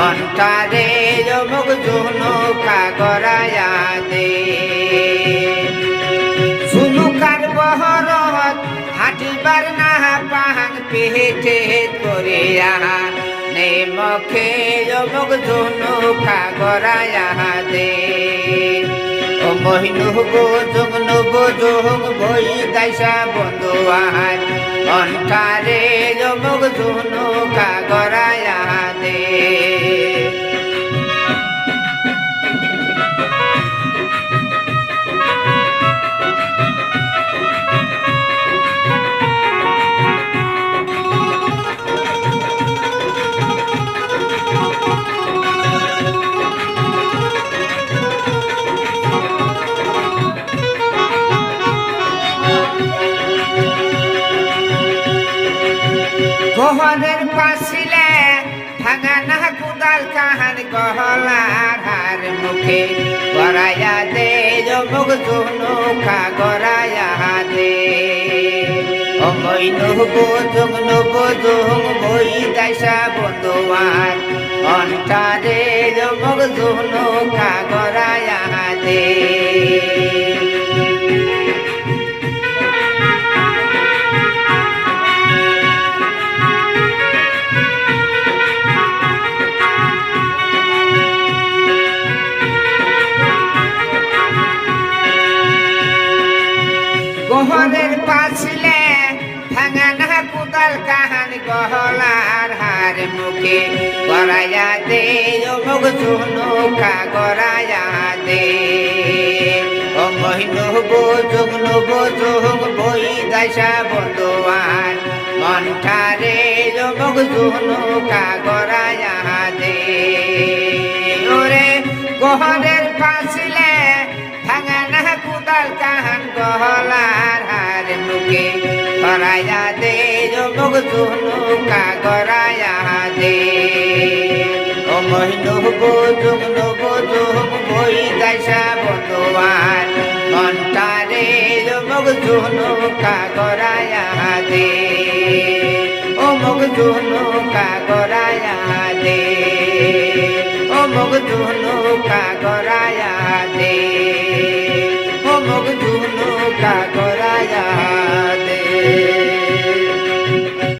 ঘন্টারে জমক জুনু খাগরা যাদে সুনুকার বহরত হাঁটিবার না পাহান পেহেটে করে আহা নে মখে যমক জনু খাগরায়া দে মহিনু গো যোগ নব যোগ বই দাইসা বন্ধুয়ার। অন্ঠারে যমক জনু খাগরায়া গহনের পাশিলে ভাঙা না কুদাল কাহান গহলার হার মুখে। গড়াইয়া দে যমক জুনু খা, গড়াইয়া দে। অমই নহবো জং নব জং বই দাইসা বন্ধুয়ার। অন্টারে যমক জুনু খা, গড়াইয়া দে। গহনের পাছলে ভাঙা না কুদাল কাহান গহলার হার মুখে। গড়াইয়া দে অমুক জুনু খা, গড়াইয়া দে। ও মহিনু বো যোগ নব যোগ বই দাইসা বন্ধুয়ান মনঠারে অমুক জুনু খা, গড়াইয়া দে। ওরে গহনের পাছলে ভাঙা না কুদাল কাহান গহলার মুখে গড়াইয়া দে যমক জুনু কা গড়াইয়া দে। ও মহিনু বো যুগ, নব যুগ, বই দাইসা বন্ধুয়ার। মনটারে যমক জুনু কা গড়াইয়া দে। ও মগ জুনু কা গড়াইয়া দে। ও মগ জুনু কা গড়াইয়া